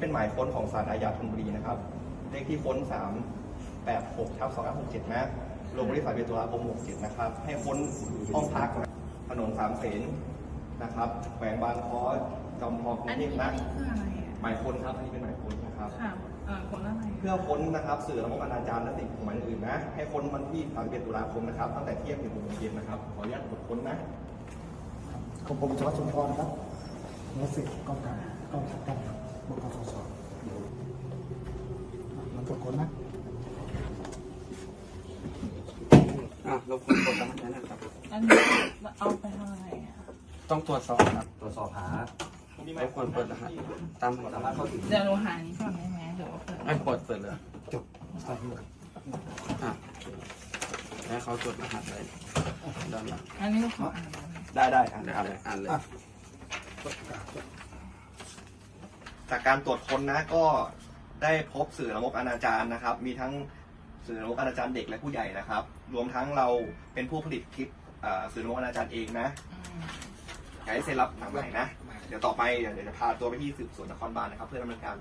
เป็นหมายค้นของศาลอาญาธนบุรีนะครับ เลขที่ค้น 3 8 6ทับ2 6 7 นะลงวันที่31ตุลาคม67 นะครับ ให้ค้นห้องพักถนนสามเสนนะครับแขวงบางค้อจอมทองกรุอังนเทนี้พอันะนนี้คืออะไรอะหมายค้นครับอันนี้เป็นหมายค้นนะครับ ค่ะเอ่อคนอะไรเพื่อค้นนะครับสื่อระบบอนาจารและสิ่งของมันอื่นนะ ให้ค้นวันที่31ตุลาคมนะครับ ตั้งแต่เที่ยงถึงหกโมงเย็นนะครับ ขออนุญาตกดค้นนะ ของผมจังหวัดชุมพรครับนักศึกกองการกองทัพกันครับ บกสศเดี๋ยวมันตรวคนนะอะรบกวนกดรหัสนั้นนะครับ อันนี้เอาไปทำอะไรอะต้องตรวจสอบครับ ตรวจสอบหารบกวนเปิดรหัสตามสามารถเข้าถึงเดี๋ยวเราหาอันนี้ก่อนได้ไหมหรือว่าเปิดไม่เปิดเปิดเลยจบสายเลยอะให้เขาตรวจรหัสเลยด้านหลังอันนี้เราขออ่านได้ได้อ่านเลยอ่านเลยอะประกาศ จากการตรวจค้นนะก็ได้พบสื่อระมกอนาจารนะครับ มีทั้งสื่อระมกอนาจารเด็กและผู้ใหญ่นะครับ รวมทั้งเราเป็นผู้ผลิตคลิปเอ่อสื่อระมกอนาจารเองนะอยากให้เซ็นรับหนังใหม่นะเดี๋ยวต่อไปเดี๋ยวจะพาตัวไปที่สืบสวนนครบาลนะครับ เพื่อดำเนินการ